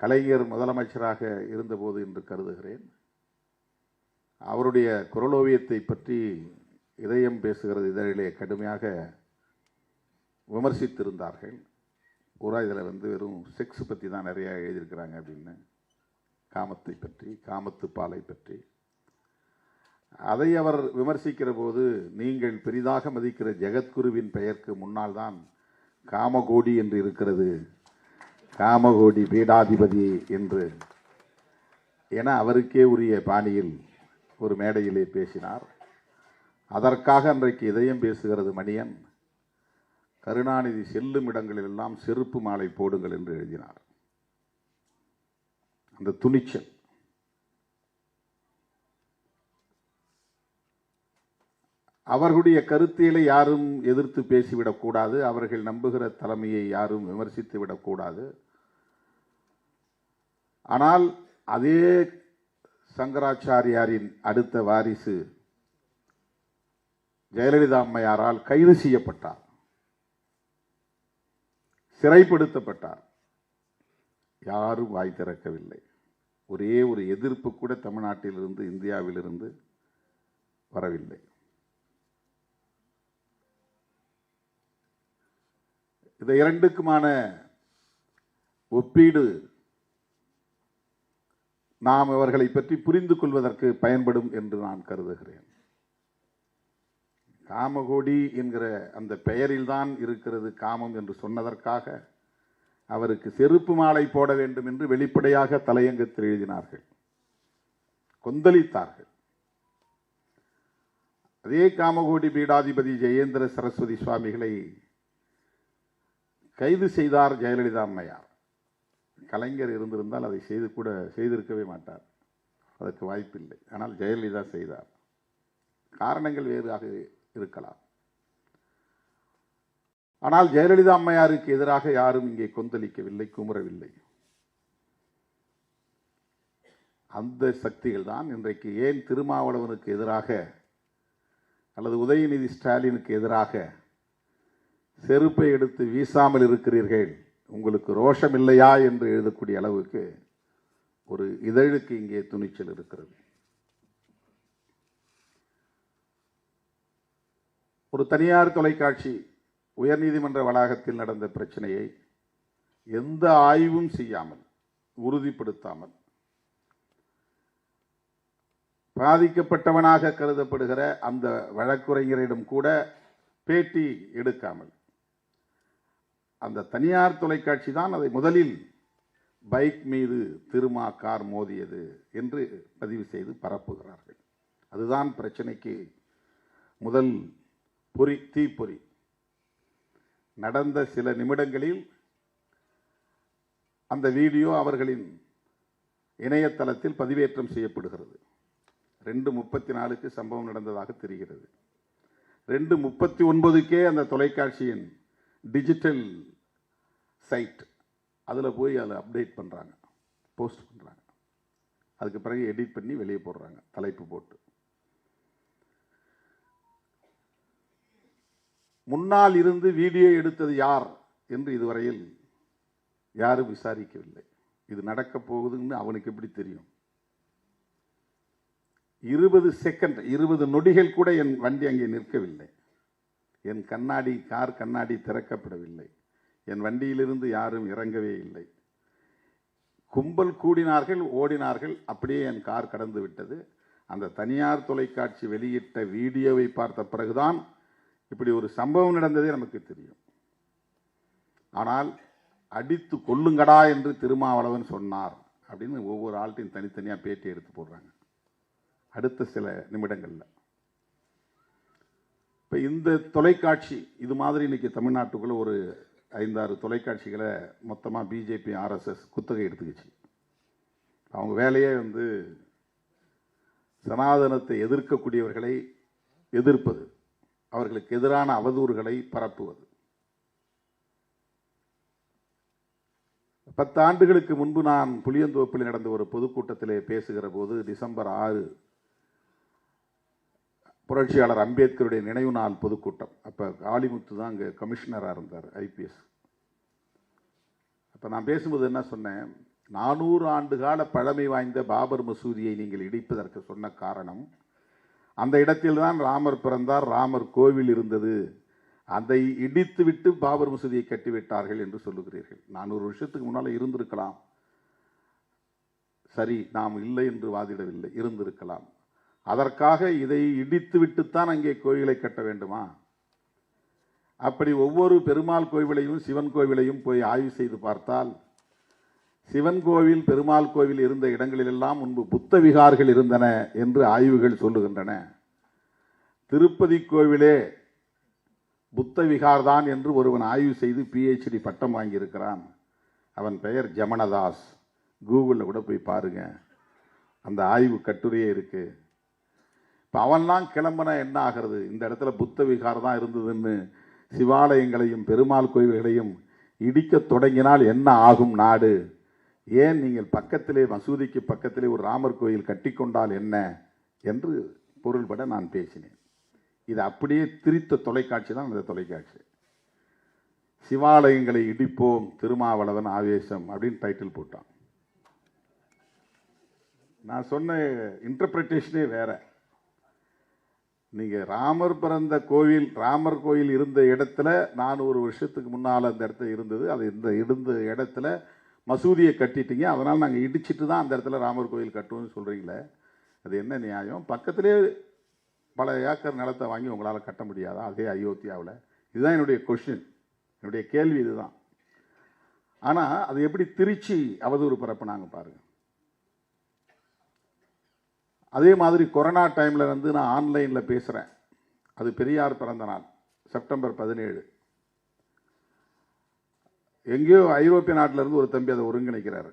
கலைஞர் முதலமைச்சராக இருந்தபோது என்று கருதுகிறேன். அவருடைய குரலோவியத்தை பற்றி இதயம் பேசுகிறது இதழிலே கடுமையாக விமர்சித்திருந்தார்கள். பூரா இதில் வந்து வெறும் செக்ஸ் பற்றி தான் நிறையா எழுதியிருக்கிறாங்க அப்படின்னு. காமத்தை பற்றி காமத்து பாலை பற்றி. அதை அவர் விமர்சிக்கிற போது நீங்கள் பெரிதாக மதிக்கிற ஜெகத்குருவின் பெயருக்கு முன்னால் தான் காமகோடி என்று இருக்கிறது காமகோடி பீடாதிபதி என்று. என அவருக்கே உரிய பாணியில் ஒரு மேடையிலே பேசினார். அதற்காக அன்றைக்கு இதயம் பேசுகிறது மணியன். கருணாநிதி செல்லும் இடங்களிலெல்லாம் செருப்பு மாலை போடுங்கள் என்று எழுதினார். அந்த துணிச்சல். அவர்களுடைய கருத்தியலை யாரும் எதிர்த்து பேசிவிடக்கூடாது அவர்கள் நம்புகிற தலைமையை யாரும் விமர்சித்து விடக்கூடாது ஆனால் அதே சங்கராச்சாரியாரின் அடுத்த வாரிசு ஜெயலலிதா அம்மையாரால் கைது செய்யப்பட்டார். சிறைப்படுத்தப்பட்டார். யாரும் வாய் திறக்கவில்லை. ஒரே ஒரு எதிர்ப்பு கூட தமிழ்நாட்டிலிருந்து இந்தியாவிலிருந்து வரவில்லை. இந்த இரண்டுக்குமான ஒப்பீடு நாம் அவர்களை பற்றி புரிந்து கொள்வதற்கு பயன்படும் என்று நான் கருதுகிறேன். காமகோடி என்கிற அந்த பெயரில்தான் இருக்கிறது காமம் என்று சொன்னதற்காக அவருக்கு செருப்பு மாலை போட வேண்டும் என்று வெளிப்படையாக தலையங்கத்தில் எழுதினார்கள். கொந்தளித்தார்கள். அதே காமகோடி பீடாதிபதி ஜெயேந்திர சரஸ்வதி சுவாமிகளை கைது செய்தார் ஜெயலலிதா அம்மையார். கலைஞர் இருந்திருந்தால் அதை செய்து கூட செய்திருக்கவே மாட்டார். அதற்கு வாய்ப்பில்லை. ஆனால் ஜெயலலிதா செய்தார். காரணங்கள் வேறாக இருக்கலாம். ஆனால் ஜெயலலிதா அம்மையாருக்கு எதிராக யாரும் இங்கே கொந்தளிக்கவில்லை குமுறவில்லை. அந்த சக்திகள் தான் இன்றைக்கு ஏன் திருமாவளவனுக்கு எதிராக அல்லது உதயநிதி ஸ்டாலினுக்கு எதிராக செருப்பை எடுத்து வீசாமல் இருக்கிறீர்கள். உங்களுக்கு ரோஷம் இல்லையா என்று எழுதக்கூடிய அளவுக்கு ஒரு இதழுக்கு இங்கே துணிச்சல் இருக்கிறது. ஒரு தனியார் தொலைக்காட்சி உயர்நீதிமன்ற வளாகத்தில் நடந்த பிரச்சனையை எந்த ஆய்வும் செய்யாமல் உறுதிப்படுத்தாமல் பாதிக்கப்பட்டவனாக கருதப்படுகிற அந்த வழக்குரைஞரிடம் கூட பேட்டி எடுக்காமல் அந்த தனியார் தொலைக்காட்சி தான் அதை முதலில் பைக் மீது திருமா கார் மோதியது என்று பதிவு செய்து பரப்புகிறார்கள். அதுதான் பிரச்சனைக்கு முதல் பொறி தீப்பொறி. நடந்த சில நிமிடங்களில் அந்த வீடியோ அவர்களின் இணையதளத்தில் பதிவேற்றம் செய்யப்படுகிறது. ரெண்டு முப்பத்தி நாலுக்கு சம்பவம் நடந்ததாக தெரிகிறது. ரெண்டு முப்பத்தி ஒன்பதுக்கே அந்த தொலைக்காட்சியின் டிஜிட்டல் சைட். அதில் போய் அதில் அப்டேட் பண்ணுறாங்க போஸ்ட் பண்ணுறாங்க அதுக்கு பிறகு எடிட் பண்ணி வெளியே போடுறாங்க. தலைப்பு போட்டு. முன்னால் இருந்து வீடியோ எடுத்தது யார் என்று இதுவரையில் யாரும் விசாரிக்கவில்லை. இது நடக்கப் போகுதுன்னு அவனுக்கு எப்படி தெரியும்? இருபது செகண்ட் இருபது நொடிகள் கூட என் வண்டி அங்கே நிற்கவில்லை. என் கண்ணாடி கார் கண்ணாடி திறக்கப்படவில்லை. என் வண்டியிலிருந்து யாரும் இறங்கவே இல்லை. கும்பல் கூடினார்கள் ஓடினார்கள் அப்படியே என் கார் கடந்து விட்டது. அந்த தனியார் தொலைக்காட்சி வெளியிட்ட வீடியோவை பார்த்த பிறகுதான் இப்படி ஒரு சம்பவம் நடந்ததே நமக்கு தெரியும். ஆனால் அடித்து கொல்லுங்கடா என்று திருமாவளவன் சொன்னார் அப்படின்னு ஒவ்வொரு ஆள்கிட்டையும் தனித்தனியாக பேட்டி எடுத்து போடுறாங்க. அடுத்த சில நிமிடங்களில். இப்போ இந்த தொலைக்காட்சி இது மாதிரி இன்றைக்கி தமிழ்நாட்டுக்குள்ளே ஒரு ஐந்தாறு தொலைக்காட்சிகளை மொத்தமாக பிஜேபி ஆர்எஸ்எஸ் குத்தகை எடுத்துக்கிச்சு. அவங்க வேலையே வந்து சனாதனத்தை எதிர்க்கக்கூடியவர்களை எதிர்ப்பது அவர்களுக்கு எதிரான அவதூறுகளை பரப்புவது. பத்து ஆண்டுகளுக்கு முன்பு நான் புளியந்தோப்பில் நடந்த ஒரு பொதுக்கூட்டத்திலே பேசுகிற போது டிசம்பர் ஆறு புரட்சியாளர் அம்பேத்கருடைய நினைவு நாள் பொதுக்கூட்டம். அப்போ காளிமுத்து தான் அங்கே கமிஷனராக இருந்தார் ஐபிஎஸ் அப்போ நான் பேசும்போது என்ன சொன்னேன்? நானூறு ஆண்டு கால பழமை வாய்ந்த பாபர் மசூதியை நீங்கள் இடிப்பதற்கு சொன்ன காரணம் அந்த இடத்தில்தான் ராமர் பிறந்தார் ராமர் கோவில் இருந்தது. அதை இடித்துவிட்டு பாபர் மசூதியை கட்டிவிட்டார்கள் என்று சொல்லுகிறீர்கள். நானூறு வருஷத்துக்கு முன்னால் இருந்திருக்கலாம். சரி நாம் இல்லை என்று வாதிடவில்லை இருந்திருக்கலாம். அதற்காக இதை இடித்துவிட்டுத்தான் அங்கே கோயிலை கட்ட வேண்டுமா? அப்படி ஒவ்வொரு பெருமாள் கோவிலையும் சிவன் கோவிலையும் போய் ஆய்வு செய்து பார்த்தால் சிவன் கோவில் பெருமாள் கோவில் இருந்த இடங்களிலெல்லாம் முன்பு புத்த விகார்கள் இருந்தன என்று ஆய்வுகள் சொல்லுகின்றன. திருப்பதி கோவிலே புத்த விகார் தான் என்று ஒருவன் ஆய்வு செய்து பிஹெச்டி பட்டம் வாங்கியிருக்கிறான். அவன் பெயர் ஜமனதாஸ். கூகுளில் கூட போய் பாருங்க. அந்த ஆய்வு கட்டுரையே இருக்குது இப்போ அவன்லாம் கிளம்புனா என்ன ஆகிறது? இந்த இடத்துல புத்த விகார் தான் இருந்ததுன்னு சிவாலயங்களையும் பெருமாள் கோயில்களையும் இடிக்கத் தொடங்கினால் என்ன ஆகும் நாடு? ஏன் நீங்கள் பக்கத்திலே மசூதிக்கு பக்கத்திலே ஒரு ராமர் கோயில் கட்டிக்கொண்டால் என்ன? என்று பொருள்பட நான் பேசினேன். இது அப்படியே திரித்த தொலைக்காட்சி தான் இந்த தொலைக்காட்சி. சிவாலயங்களை இடிப்போம் திருமாவளவன் ஆவேசம் அப்படின்னு டைட்டில் போட்டான். நான் சொன்ன இன்டர்பிரிட்டேஷனே வேறு. நீங்க ராமர் பிறந்த கோவில் ராமர் கோயில் இருந்த இடத்துல நானூறு வருஷத்துக்கு முன்னால் அந்த இடத்துல இருந்தது. அது இந்த இருந்த இடத்துல மசூதியை கட்டிட்டீங்க. அதனால் நாங்கள் இடிச்சிட்டு தான் அந்த இடத்துல ராமர் கோயில் கட்டுவோம்னு சொல்கிறீங்களே அது என்ன நியாயம்? பக்கத்திலே பல ஏக்கர் நிலத்தை வாங்கி உங்களால் கட்ட முடியாதா? அதே அயோத்தியாவில். இதுதான் என்னுடைய கொஷின் என்னுடைய கேள்வி இதுதான். ஆனால் அது எப்படி திருச்சி அவதூறு பரப்புனாங்க பாருங்கள் அதே மாதிரி கொரோனா டைமில் வந்து நான் ஆன்லைனில் பேசுகிறேன் அது பெரியார் பிறந்த நாள் செப்டம்பர் பதினேழு. எங்கேயோ ஐரோப்பிய நாட்டிலேருந்து ஒரு தம்பி அதை ஒருங்கிணைக்கிறாரு.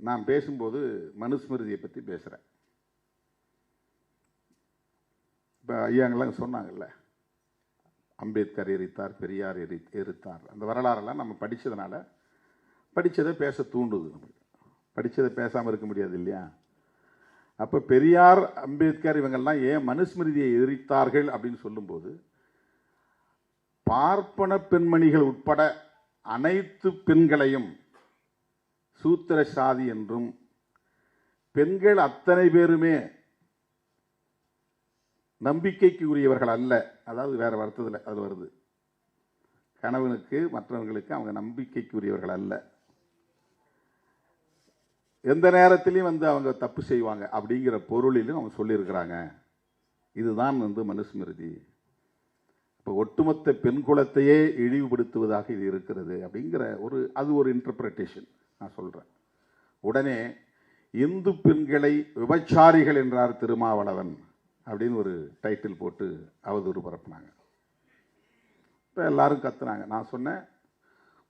நான் பேசும்போது மனுஸ்மிருதியை பற்றி பேசுகிறேன் இப்போ ஐயாங்கெல்லாம் சொன்னாங்கல்ல அம்பேத்கர் எரித்தார் பெரியார் எரி எரித்தார். அந்த வரலாறெல்லாம் நம்ம படித்ததுனால படித்ததை பேச தூண்டுது நமக்கு படித்ததை பேசாமல் இருக்க முடியாது இல்லையா? அப்போ பெரியார் அம்பேத்கர் இவங்கெல்லாம் ஏன் மனுஸ்மிருதியை எதிரித்தார்கள் அப்படின்னு சொல்லும்போது பார்ப்பன பெண்மணிகள் உட்பட அனைத்து பெண்களையும் சூத்திர சாதி என்றும் பெண்கள் அத்தனை பேருமே நம்பிக்கைக்கு உரியவர்கள் அல்ல. அதாவது வேறு வருத்தத்தில் அது வருது. கணவனுக்கு மற்றவர்களுக்கு அவங்க நம்பிக்கைக்கு உரியவர்கள் அல்ல. எந்த நேரத்திலையும் வந்து அவங்க தப்பு செய்வாங்க அப்படிங்கிற பொருளிலும் அவங்க சொல்லியிருக்கிறாங்க. இதுதான் வந்து மனுஸ்மிருதி. இப்போ ஒட்டுமொத்த பெண் குலத்தையே இழிவுபடுத்துவதாக இது இருக்கிறது அப்படிங்கிற ஒரு அது ஒரு இன்டர்பிரட்டேஷன் நான் சொல்கிறேன் உடனே இந்து பெண்களை விபச்சாரிகள் என்றார் திருமாவளவன் அப்படின்னு ஒரு டைட்டில் போட்டு அவதூறு பரப்புனாங்க. இப்போ எல்லாரும் கத்துனாங்க. நான் சொன்னேன்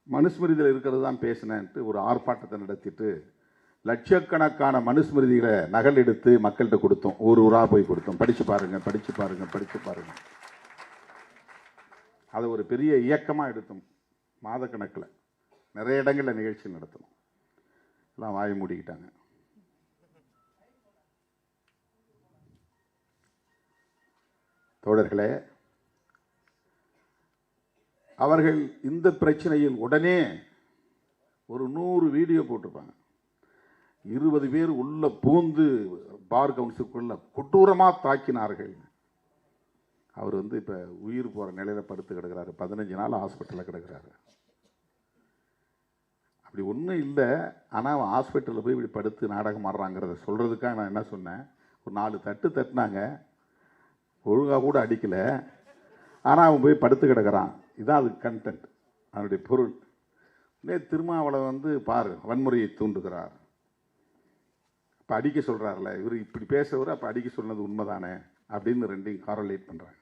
மனுஸ்மிருதியில் இருக்கிறது தான் பேசினேன்ட்டு ஒரு ஆர்ப்பாட்டத்தை நடத்திட்டு லட்சக்கணக்கான மனுஸ்மிருதிகளை நகல் எடுத்து மக்கள்கிட்ட கொடுத்தோம். ஒரு ஊராக போய் கொடுத்தோம். படித்து பாருங்கள் படித்து பாருங்கள் படித்து பாருங்கள் அதை ஒரு பெரிய இயக்கமாக எடுத்தோம். மாதக்கணக்கில். நிறைய இடங்களில் நிகழ்ச்சி நடத்தணும். எல்லாம் வாய் மூடிக்கிட்டாங்க. தோழர்களே அவர்கள் இந்த பிரச்சனையில் உடனே ஒரு நூறு வீடியோ போட்டிருப்பாங்க. இருபது பேர் உள்ள பூந்து பார் கவுன்சிலுக்குள்ள கொட்டூரமாக தாக்கினார்கள். அவர் வந்து இப்போ உயிர் போகிற நிலையில் படுத்து கிடக்கிறாரு. பதினஞ்சு நாள் ஹாஸ்பிட்டலில் கிடக்கிறாரு. அப்படி ஒன்றும் இல்லை. ஆனால் அவன் ஹாஸ்பிட்டலில் போய் இப்படி படுத்து நாடகம் ஆடுறாங்கிறத சொல்கிறதுக்காக நான் என்ன சொன்னேன்? ஒரு நாலு தட்டு தட்டினாங்க. ஒழுங்காக கூட அடிக்கலை. ஆனால் அவன் போய் படுத்து கிடக்கிறான். இதான் அது கண்டென்ட் அதனுடைய பொருள். நே திருமாவளவன் வந்து பாரு வன்முறையை தூண்டுகிறார். அப்போ அடிக்க சொல்கிறாருல இவர் இப்படி பேசுறவர் அப்போ அடிக்க சொன்னது உண்மைதானே? அப்படின்னு ரெண்டையும் காரலேட் பண்ணுறாங்க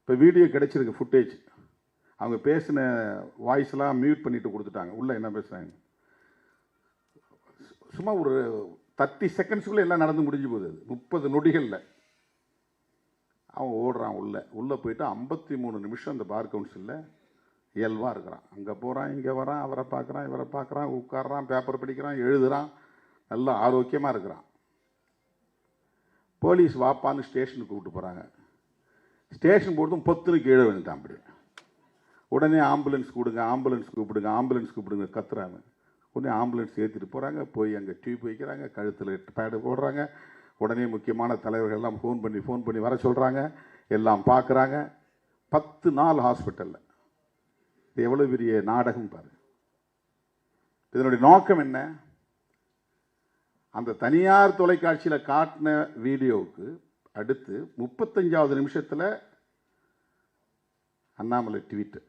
இப்போ வீடியோ கிடைச்சிருக்கு ஃபுட்டேஜ் அவங்க பேசின வாய்ஸ்லாம் மியூட் பண்ணிட்டு கொடுத்துட்டாங்க. உள்ள என்ன பேசுகிறாங்க சும்மா ஒரு தேர்ட்டி செகண்ட்ஸ்க்குள்ளே எல்லாம் நடந்து முடிஞ்சு போகுது முப்பது நொடிகளில். அவன் ஓடுறான் உள்ள. உள்ளே போயிட்டு ஐம்பத்தி மூணு நிமிஷம் அந்த பார் கவுன்சிலில் இயல்பாக இருக்கிறான். அங்கே போகிறான் இங்கே வரான் அவரை பார்க்குறான் இவரை பார்க்குறான் உட்கார்றான் பேப்பர் படிக்கிறான் எழுதுறான் நல்லா ஆரோக்கியமாக இருக்கிறான். போலீஸ் வாப்பான்னு ஸ்டேஷனுக்கு கூப்பிட்டு போகிறாங்க ஸ்டேஷன் போட்டும் பொத்துன்னு கீழே விழுந்துட்டான் அப்படி உடனே ஆம்புலன்ஸ் கொடுங்க ஆம்புலன்ஸ் கூப்பிடுங்க ஆம்புலன்ஸ் கூப்பிடுங்க கத்துறாங்க. உடனே ஆம்புலன்ஸ் ஏற்றிட்டு போகிறாங்க போய் அங்கே டியூப் வைக்கிறாங்க கழுத்தில் பேடு போடுறாங்க. உடனே முக்கியமான தலைவர்கள் எல்லாம் ஃபோன் பண்ணி ஃபோன் பண்ணி வர சொல்கிறாங்க எல்லாம் பார்க்குறாங்க. பத்து நாள் ஹாஸ்பிட்டலில் இது எவ்வளோ பெரிய நாடகம் பாரு இதனுடைய நோக்கம் என்ன? அந்த தனியார் தொலைக்காட்சியில் காட்டின வீடியோவுக்கு அடுத்து முப்பத்தஞ்சாவது நிமிஷத்தில் அண்ணாமலை ட்வீட்டு.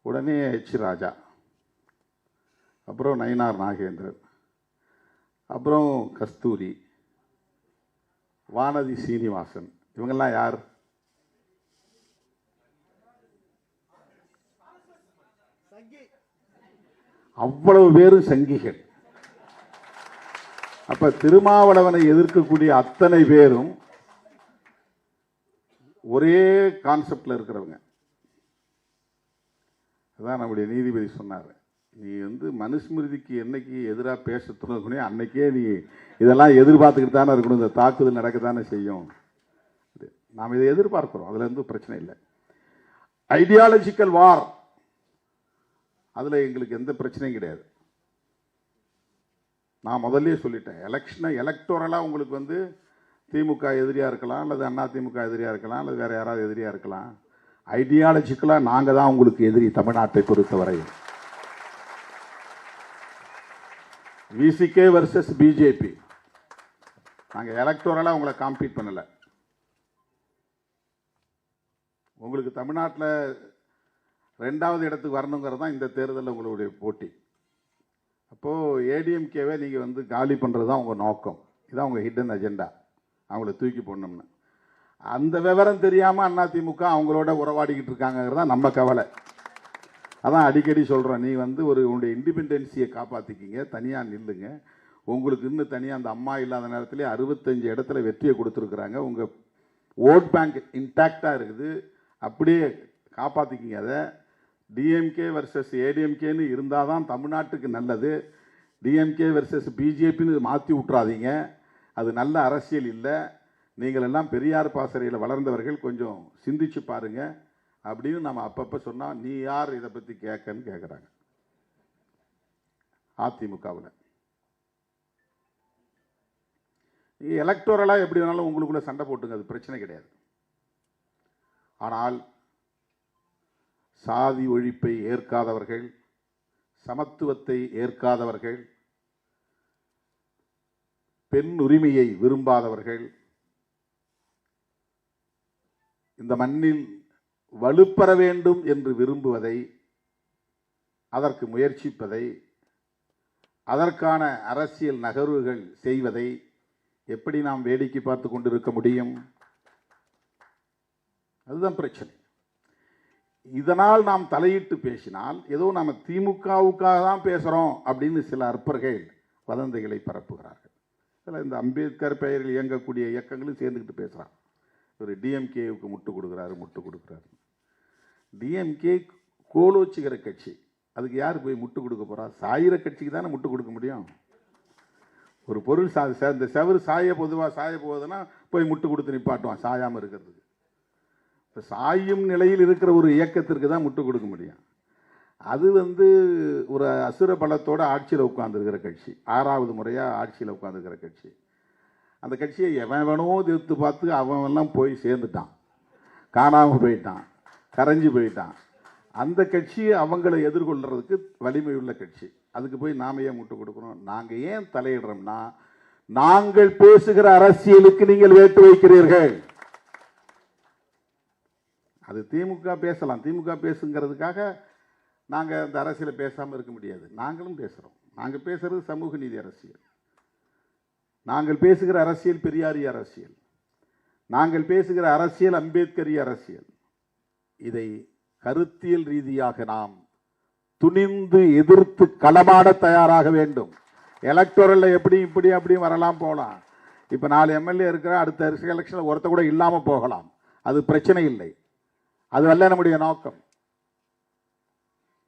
உடனே எச் ராஜா. அப்புறம் நயினார் நாகேந்திரன். அப்புறம் கஸ்தூரி. வானதி சீனிவாசன். இவங்கெல்லாம் யார்? அவ்வளவு பேரும் சங்கிகள். அப்ப திருமாவளவனை எதிர்க்கக்கூடிய அத்தனை பேரும் ஒரே கான்செப்டில் இருக்கிறவங்க. அதான் நம்முடைய நீதிபதி சொன்னார். நீ வந்து மனுஸ்மிருதிக்கு என்னைக்கு எதிராக பேச துணிய அன்னைக்கே நீ இதெல்லாம் எதிர்பார்த்துக்கிட்டு தானே இருக்கணும். இந்த தாக்குதல் நடக்க தானே செய்யும். இது. நாம் இதை எதிர்பார்க்குறோம். அதுலேருந்து பிரச்சனை இல்லை. ஐடியாலஜிக்கல் வார் அதில் எங்களுக்கு எந்த பிரச்சனையும் கிடையாது. நான் முதல்லே சொல்லிட்டேன் எலெக்ஷனை எலக்டோரலாக உங்களுக்கு வந்து திமுக எதிரியாக இருக்கலாம் அல்லது அண்ணா திமுக எதிரியாக இருக்கலாம் அல்லது வேறு யாராவது எதிரியாக இருக்கலாம். ஐடியாலஜிக்கலாக நாங்கள் தான் உங்களுக்கு எதிரி தமிழ்நாட்டை பொறுத்தவரை. விசிகே வர்சஸ் பிஜேபி நாங்கள் எலக்டோரலாக உங்களை காம்பீட் பண்ணலை. உங்களுக்கு தமிழ்நாட்டில் ரெண்டாவது இடத்துக்கு வரணுங்கிறது தான் இந்த தேர்தலில் உங்களுடைய போட்டி. அப்போது ஏடிஎம்கேவை நீங்கள் வந்து காலி பண்ணுறது தான் உங்கள் நோக்கம். இதான் உங்கள் ஹிடன் அஜெண்டா அவங்கள தூக்கி போடணும்னு. அந்த விவரம் தெரியாமல் அதிமுக அவங்களோட உறவாடிக்கிட்டு இருக்காங்கிறது தான் நம்ம கவலை. அதான் அடிக்கடி சொல்கிறேன் நீ வந்து ஒரு உன்னுடைய இண்டிபெண்டன்சியை காப்பாற்றிக்கிங்க தனியாக நில்லுங்க. உங்களுக்கு இன்னும் தனியாக அந்த அம்மா இல்லாத நேரத்திலே அறுபத்தஞ்சு இடத்துல வெற்றியை கொடுத்துருக்குறாங்க. உங்கள் ஓட் பேங்க் இன்டாக்டாக இருக்குது. அப்படியே காப்பாற்றிக்கிங்க அதை. டிஎம்கே வர்சஸ் ஏடிஎம்கேன்னு இருந்தால் தான் தமிழ்நாட்டுக்கு நல்லது. டிஎம்கே வர்சஸ் பிஜேபின்னு மாற்றி விட்றாதீங்க அது நல்ல அரசியல் இல்லை. நீங்கள் எல்லாம் பெரியார் பாசறையில் வளர்ந்தவர்கள் கொஞ்சம் சிந்திச்சு பாருங்கள் அப்படின்னு நம்ம அப்பப்போ சொன்னால் நீ யார் இதை பற்றி கேட்கன்னு கேட்குறாங்க அதிமுகவில். எலக்டோரலாக எப்படி வேணாலும் உங்களுக்குள்ளே சண்டை போட்டுங்க அது பிரச்சனை கிடையாது. ஆனால் சாதி ஒழிப்பை ஏற்காதவர்கள் சமத்துவத்தை ஏற்காதவர்கள் பெண் உரிமையை விரும்பாதவர்கள் இந்த மண்ணில் வலுப்பெற வேண்டும் என்று விரும்புவதை அதற்கு முயற்சிப்பதை அதற்கான அரசியல் நகர்வுகள் செய்வதை எப்படி நாம் வேடிக்கை பார்த்து கொண்டிருக்க முடியும்? அதுதான் பிரச்சனை. இதனால் நாம் தலையிட்டு பேசினால் ஏதோ நம்ம திமுகவுக்காக தான் பேசுகிறோம் அப்படின்னு சில அற்பர்கள் வதந்திகளை பரப்புகிறார்கள். இதில் இந்த அம்பேத்கர் பெயரில் இயங்கக்கூடிய இயக்கங்களும் சேர்ந்துக்கிட்டு பேசுகிறான் ஒரு டிஎம்கேவுக்கு முட்டு கொடுக்குறாரு முட்டு கொடுக்குறாரு. டிஎம்கே கோலோச்சுகிற கட்சி அதுக்கு யார் போய் முட்டு கொடுக்க போறா? சாயிற கட்சிக்கு தானே முட்டு கொடுக்க முடியும். ஒரு பொருள் சா ச- இந்த செவரு சாய பொதுவாக சாய போகுதுன்னா போய் முட்டு கொடுத்து நிப்பாட்டுவான் சாயாமல் இருக்கிறதுக்கு. இப்போ சாயும் நிலையில் இருக்கிற ஒரு இயக்கத்திற்கு தான் முட்டு கொடுக்க முடியும். அது வந்து ஒரு அசுர பலத்தோடு ஆட்சியில் உட்காந்துருக்கிற கட்சி. ஆறாவது முறையாக ஆட்சியில் உட்காந்துருக்கிற கட்சி. அந்த கட்சியை எவன் வேணோ திருத்து பார்த்து அவன் எல்லாம் போய் சேர்ந்துட்டான். காணாமல் போயிட்டான். கரைஞ்சு போயிட்டான். அந்த கட்சி அவங்களை எதிர்கொள்கிறதுக்கு வலிமை உள்ள கட்சி. அதுக்கு போய் நாம ஏன் முட்டு கொடுக்குறோம் நாங்கள் ஏன் தலையிடுறோம்னா நாங்கள் பேசுகிற அரசியலுக்கு நீங்கள் வேட்டு வைக்கிறீர்கள். அது திமுக பேசலாம். திமுக பேசுங்கிறதுக்காக நாங்கள் அந்த அரசியலை பேசாமல் இருக்க முடியாது. நாங்களும் பேசுகிறோம் நாங்கள் பேசுகிறது சமூக நீதி அரசியல். நாங்கள் பேசுகிற அரசியல் பெரியாரிய அரசியல். நாங்கள் பேசுகிற அரசியல் அம்பேத்கரிய அரசியல். இதை கருத்தியல் ரீதியாக நாம் துணிந்து எதிர்த்து களமாட தயாராக வேண்டும். எலக்டோரலில் எப்படி இப்படி அப்படியும் வரலாம் போகலாம் இப்போ நாலு எம்எல்ஏ இருக்கிற அடுத்த எலெக்ஷனில் ஒருத்த கூட இல்லாமல் போகலாம். அது பிரச்சனை இல்லை. அது அல்ல நம்முடைய நோக்கம்.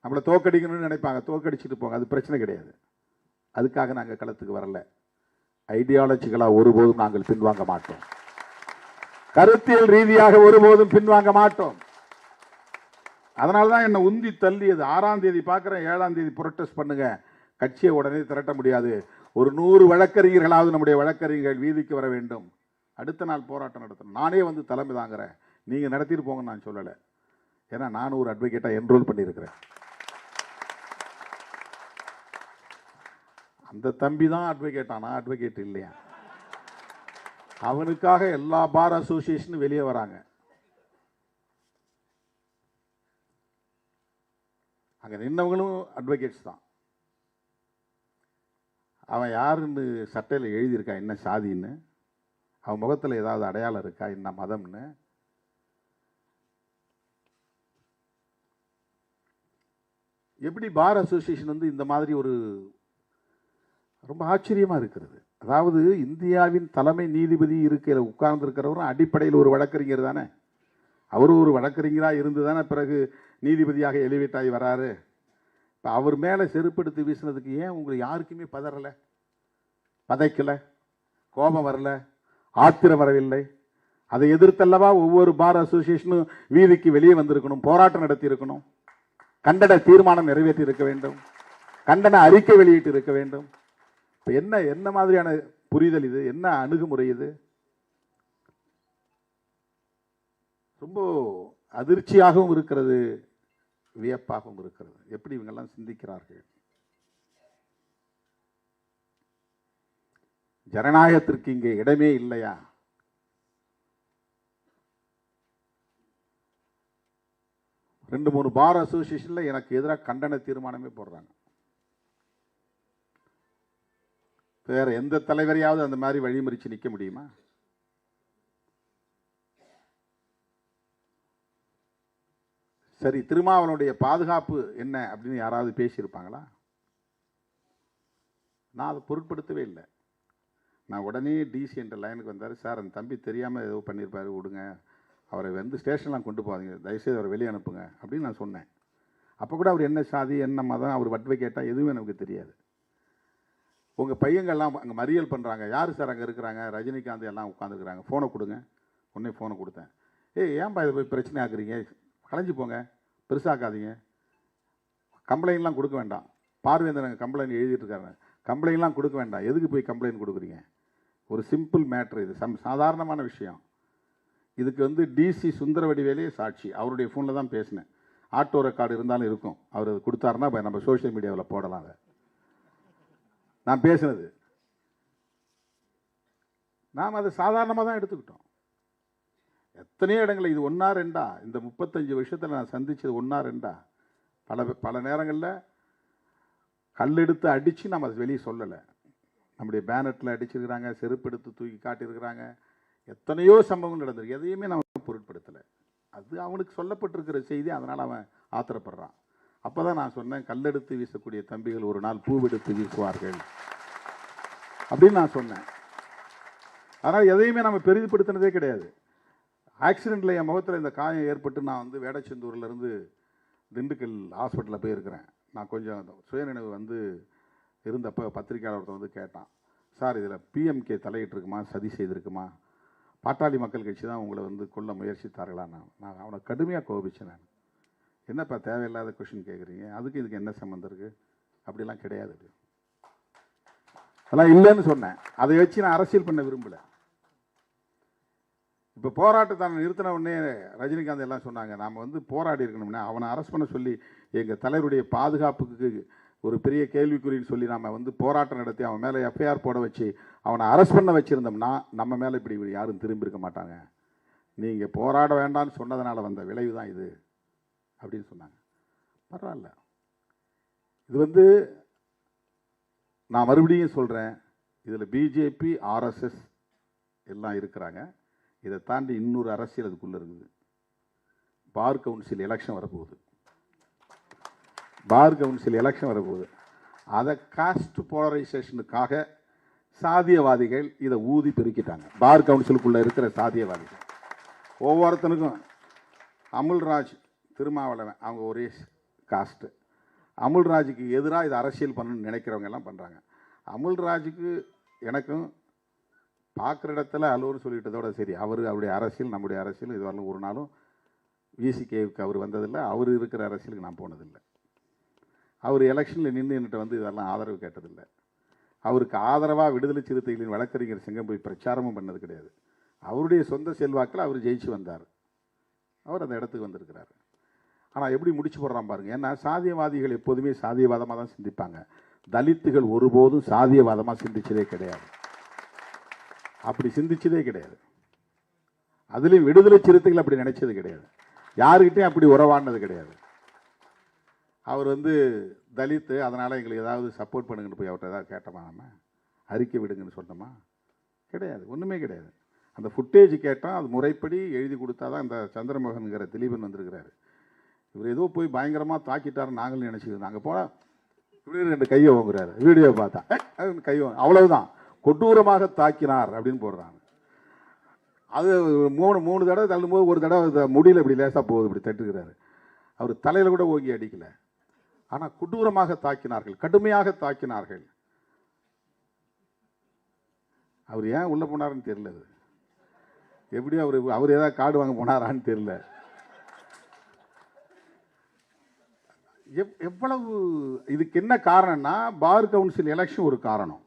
நம்மளை தோக்கடிக்கணும்னு நினைப்பாங்க. தோக்கடிச்சிட்டு போங்க. அது பிரச்சனை கிடையாது. அதுக்காக நாங்கள் களத்துக்கு வரல. ஐடியாலஜிக்கலாக ஒருபோதும் நாங்கள் பின்வாங்க மாட்டோம். கருத்தியல் ரீதியாக ஒருபோதும் பின்வாங்க மாட்டோம். அதனால தான் என்னை உந்தி தள்ளியது. ஆறாம் தேதி பார்க்குறேன். ஏழாம் தேதி புரொட்டஸ்ட் பண்ணுங்க. கட்சியை உடனே திரட்ட முடியாது. ஒரு நூறு வழக்கறிஞர்களாவது நம்முடைய வழக்கறிஞர்கள் வீதிக்கு வர வேண்டும். அடுத்த நாள் போராட்டம் நடத்தணும். நானே வந்து தலைமை தாங்குறேன். நீங்கள் நடத்திட்டு போங்கன்னு நான் சொல்லலை. ஏன்னா நானும் ஒரு அட்வொகேட்டாக என்ரோல் பண்ணியிருக்கிறேன். அந்த தம்பி தான் அட்வொகேட் ஆனால் அட்வொகேட் இல்லையா? அவனுக்காக எல்லா பார் அசோசியேஷனும் வெளியே வராங்க. அங்கே நின்னவங்களும் அட்வொகேட்ஸ் தான். அவன் யாருன்னு சட்டையில் எழுதியிருக்கா என்ன சாதின்னு? அவன் முகத்தில் ஏதாவது அடையாளம் இருக்கா என்ன மதம்னு? எப்படி பார் அசோசியேஷன் வந்து இந்த மாதிரி ஒரு ரொம்ப ஆச்சரியமாக இருக்கிறது? அதாவது இந்தியாவின் தலைமை நீதிபதி இருக்கிற உட்கார்ந்துருக்கிறவரும் அடிப்படையில் ஒரு வழக்கறிஞர் தானே? அவரும் ஒரு வழக்கறிஞராக இருந்து தானே பிறகு நீதிபதியாக எலிவேட் ஆகி வராரு? இப்போ அவர் மேலே செருப்படுத்தி வீசினதுக்கு ஏன் உங்களுக்கு யாருக்குமே பதறலை? பதைக்கலை? கோபம் வரல? ஆத்திரம் வரவில்லை? அதை எதிர்த்தல்லவா ஒவ்வொரு பார் அசோசியேஷனும் வீதிக்கு வெளியே வந்திருக்கணும் போராட்டம் நடத்தியிருக்கணும்? கண்டன தீர்மானம் நிறைவேற்றி இருக்க வேண்டும். கண்டன அறிக்கை வெளியிட்டு இருக்க வேண்டும். இப்போ என்ன என்ன மாதிரியான புரிதல் இது? என்ன அணுகுமுறை இது? ரொம்ப அதிர்ச்சியாகவும் இருக்கிறது வியப்பாகவும் இருக்கிறது. எப்படி இவங்கெல்லாம் சிந்திக்கிறார்கள்? ஜனநாயகத்திற்கு இங்கே இடமே இல்லையா? ரெண்டு மூணு பார் அசோசியேஷனில் எனக்கு எதிராக கண்டன தீர்மானமே போடுறாங்க. வேறு எந்த தலைவரையாவது அந்த மாதிரி வழிமறிச்சு நிற்க முடியுமா? சரி திருமாவளனுடைய பாதுகாப்பு என்ன அப்படின்னு யாராவது பேசியிருப்பாங்களா? நான் அதை பொருட்படுத்தவே இல்லை. நான் உடனே டிசி என்ற லைனுக்கு வந்தார். சார் அந்த தம்பி தெரியாமல் ஏதோ பண்ணியிருப்பாரு விடுங்க. அவரை வந்து ஸ்டேஷன்லாம் கொண்டு போகாதீங்க. தயவுசெய்து அவரை வெளியே அனுப்புங்க அப்படின்னு நான் சொன்னேன். அப்போ கூட அவர் என்ன சாதி என்ன மதம் அவர் வட்வை கேட்டால் எதுவும் எனக்கு தெரியாது. உங்கள் பையங்கள்லாம் அங்கே மறியல் பண்ணுறாங்க யார் சார் அங்கே இருக்கிறாங்க? ரஜினிகாந்த் எல்லாம் உட்காந்துருக்குறாங்க ஃபோனை கொடுங்க. உடனே ஃபோனை கொடுத்தேன். ஏய் ஏன்பா இதை போய் பிரச்சனை ஆக்குறீங்க? கலைஞ்சு போங்க. பெருசாக்காதீங்க. கம்ப்ளைண்ட்லாம் கொடுக்க வேண்டாம். பார்வேந்தரங்க கம்ப்ளைண்ட் எழுதிட்டுருக்காரு. கம்ப்ளைண்ட்லாம் கொடுக்க வேண்டாம். எதுக்கு போய் கம்ப்ளைண்ட் கொடுக்குறீங்க? ஒரு சிம்பிள் மேட்ரு இது. சம் சாதாரணமான விஷயம். இதுக்கு வந்து டிசி சுந்தரவடிவேலே சாட்சி. அவருடைய ஃபோனில் தான் பேசினேன். ஆட்டோ ரெக்கார்டு இருந்தாலும் இருக்கும். அவர் அது கொடுத்தாருன்னா நம்ம சோஷியல் மீடியாவில் போடலாம் அதை. நான் பேசுனது. நாம் அதை சாதாரணமாக தான் எடுத்துக்கிட்டோம். எத்தனையோ இடங்களில் இது ஒன்றா ரெண்டா? இந்த முப்பத்தஞ்சு வருஷத்தில் நான் சந்தித்தது ஒன்றா ரெண்டா? பல பல நேரங்களில் கல் எடுத்து அடித்து நம்ம அதை வெளியே சொல்லலை. நம்முடைய பேனட்டில் அடிச்சிருக்கிறாங்க செருப்பு எடுத்து தூக்கி காட்டியிருக்கிறாங்க. எத்தனையோ சம்பவங்கள் நடந்திருக்கு. எதையுமே நம்ம பொருட்படுத்தலை. அது அவனுக்கு சொல்லப்பட்டிருக்கிற செய்தி அதனால் அவன் ஆத்திரப்படுறான். அப்போ தான் நான் சொன்னேன் கல்லெடுத்து வீசக்கூடிய தம்பிகள் ஒரு நாள் பூவெடுத்து வீசுவார்கள். அப்படின்னு நான் சொன்னேன். அதனால் எதையுமே நம்ம பெரிதுபடுத்தினதே கிடையாது. ஆக்சிடெண்ட்டில் என் முகத்தில் இந்த காயம் ஏற்பட்டு நான் வந்து வேடச்செந்தூர்லேருந்து திண்டுக்கல் ஹாஸ்பிட்டலில் போயிருக்கிறேன். நான் கொஞ்சம் அந்த சுயநினைவு வந்து இருந்தப்போ பத்திரிக்கையாளர் ஒருத்தன் வந்து கேட்டான் சார் இதில் பிஎம்கே தலையிட்டிருக்குமா? சதி செய்திருக்குமா? பாட்டாளி மக்கள் கட்சி தான் உங்களை வந்து கொல்ல முயற்சித்தார்களா? நான் நான் அவனை கடுமையாக கோபிச்சேன் நான். என்னப்பா தேவையில்லாத கொஷின் கேட்குறீங்க அதுக்கு இதுக்கு என்ன சம்மந்தம் இருக்குது அப்படிலாம் கிடையாது அதெல்லாம் இல்லைன்னு சொன்னேன். அதை வச்சு நான் அரசியல் பண்ண விரும்பலை. இப்போ போராட்டத்தை நிறுத்தின உடனே ரஜினிகாந்த் எல்லாம் சொன்னாங்க நாம் வந்து போராடி இருக்கணும்னா அவனை அரசு பண்ண சொல்லி எங்கள் தலைவருடைய பாதுகாப்புக்கு ஒரு பெரிய கேள்விக்குறின்னு சொல்லி நம்ம வந்து போராட்டம் நடத்தி அவன் மேலே எஃப்ஐஆர் போட வச்சு அவனை அரெஸ்ட் பண்ண வச்சுருந்தோம்னா நம்ம மேலே இப்படி இப்படி யாரும் திரும்பி இருக்க மாட்டாங்க. நீங்கள் போராட வேண்டாம்னு சொன்னதுனால வந்த விளைவு தான் இது அப்படின்னு சொன்னாங்க. பரவாயில்ல. இது வந்து நான் மறுபடியும் சொல்கிறேன் இதில் பிஜேபி ஆர்எஸ்எஸ் எல்லாம் இருக்கிறாங்க. இதை தாண்டி இன்னொரு அரசியல் அதுக்குள்ளே இருக்குது. பார் கவுன்சில் எலெக்ஷன் வரப்போகுது. பார் கவுன்சில் எலெக்ஷன் வரப்போகுது. அதை காஸ்ட் போலரைசேஷனுக்காக சாதியவாதிகள் இதை ஊதி பெருக்கிட்டாங்க. பார் கவுன்சிலுக்குள்ளே இருக்கிற சாதியவாதிகள். ஒவ்வொருத்தனுக்கும் அமுல்ராஜ் திருமாவளவன் அவங்க ஒரே காஸ்ட்டு அமுல்ராஜுக்கு எதிராக இதை அரசியல் பண்ணணும்னு நினைக்கிறவங்க எல்லாம் பண்ணுறாங்க அமுல்ராஜுக்கு எனக்கும் பார்க்குற இடத்துல அலோன்னு சொல்லிட்டதோட சரி அவர் அவருடைய அரசியல் நம்முடைய அரசியல் இது வரலும் ஒரு நாளும் விசிகேவுக்கு அவர் வந்ததில்லை. அவர் இருக்கிற அரசியலுக்கு நான் போனதில்லை. அவர் எலெக்ஷனில் நின்று என்கிட்ட வந்து இதெல்லாம் ஆதரவு கேட்டதில்லை. அவருக்கு ஆதரவாக விடுதலை சிறுத்தைகளின் வழக்கறிஞர் சிங்கம் போய் பிரச்சாரமும் பண்ணது கிடையாது. அவருடைய சொந்த செல்வாக்கில் அவர் ஜெயிச்சு வந்தார். அவர் அந்த இடத்துக்கு வந்திருக்கிறார். ஆனால் எப்படி முடிச்சு போடுறான் பாருங்க. ஏன்னா சாதியவாதிகள் எப்போதுமே சாதியவாதமாக தான் சிந்திப்பாங்க. தலித்துகள் ஒருபோதும் சாதியவாதமாக சிந்திச்சதே கிடையாது. அப்படி சிந்திச்சதே கிடையாது. அதுலேயும் விடுதலை சிறுத்தைகள் அப்படி நினைச்சது கிடையாது. யாருக்கிட்டையும் அப்படி உறவாடினது கிடையாது. அவர் வந்து தலித்து அதனால் எங்களுக்கு ஏதாவது சப்போர்ட் பண்ணுங்கன்னு போய் அவர்கிட்ட ஏதாவது கேட்டோமா நம்ம? அறிக்கை விடுங்கன்னு சொன்னோமா? கிடையாது ஒன்றுமே கிடையாது. அந்த ஃபுட்டேஜ் கேட்டால் அது முறைப்படி எழுதி கொடுத்தா தான் இந்த சந்திரமோகனுங்கிற திலீபன் வந்திருக்கிறாரு. இவர் ஏதோ போய் பயங்கரமாக தாக்கிட்டாருன்னு நாங்களும் நினச்சிக்கிறோம் நாங்கள் போனால் இப்படி ரெண்டு கையை ஓங்குறாரு. வீடியோ பார்த்தா அது கை அவ்வளவுதான். கொடூரமாக தாக்கினார் அப்படின்னு போடுறாங்க. அது மூணு மூணு தடவை தள்ளும்போது ஒரு தடவை முடியல இப்படி லேசாக போகுது இப்படி தட்டுக்கிறாரு அவர் தலையில் கூட ஓங்கி அடிக்கலை. ஆனால் கொடூரமாக தாக்கினார்கள் கடுமையாக தாக்கினார்கள். அவர் ஏன் உள்ளே போனாருன்னு தெரியல அது. எப்படி அவர் அவர் ஏதாவது காடு வாங்க போனாரான்னு தெரியல. எவ்- எவ்வளவு இதுக்கு என்ன காரணம்னா பார் கவுன்சில் எலெக்ஷன் ஒரு காரணம்.